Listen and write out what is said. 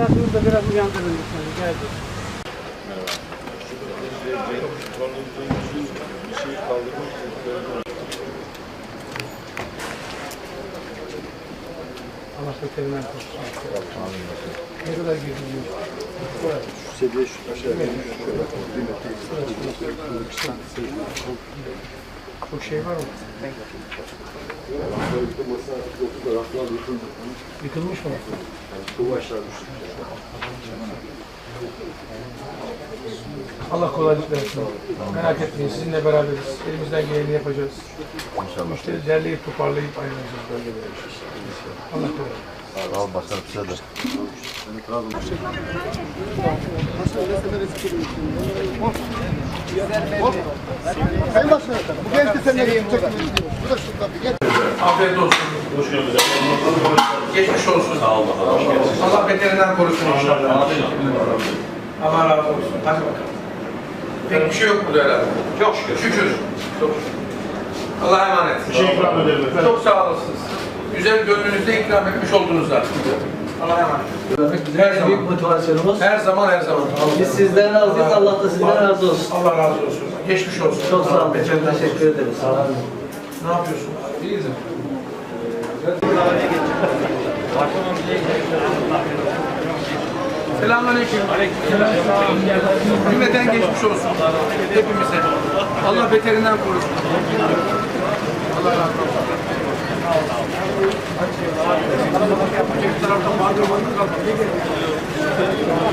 Hayatınızda biraz uyandırın lütfen. Rica ederim. Bir şey kaldırmak için Allah beterinden korusun. Ne kadar gidiyor? şu seviye şu aşağı Çok şey var mı? Böylelikle masa yoktu da raflar yıkıldı. Yıkılmış mı? Aşağı düştü. Allah kolaylık versin. Merak etmeyin sizinle beraberiz. Elimizden geleni yapacağız. İnşallah. İşte derleyip toparlayıp ayrılacağız bölgede. Allah kolaylık. Sağ ol başkanım size de. Sayın Başkanım, bu genç de seninle çekilmiş. Bu da şuradan bir genç. Afiyet olsun. Hoş geldiniz. Geçmiş olsun. Sağ olun. Allah beterinden korusun inşallah. Allah razı olsun. Hadi bakalım. Pek bir şey yok burada herhalde. Çok şükür. Şükür. Çok şükür. Allah'a emanet. Bir şey ikram edelim efendim. Çok sağ olasınız. Güzel gönlünüzde ikram etmiş oldunuz zaten. Allah'a emanet. Bizim Her en büyük zaman. motivasyonumuz. Her zaman her zaman. Biz sizden razıyız, Allah da sizden razı olsun. Allah razı olsun. Geçmiş olsun. Çok sağ olun, teşekkür ederiz. Sağ olun. Ne yapıyorsun? İyiyiz. Selamünaleyküm. Cümleten geçmiş olsun. Hepimize. Allah beterinden korusun. Allah razı olsun. 아들 먼저 가 얘기해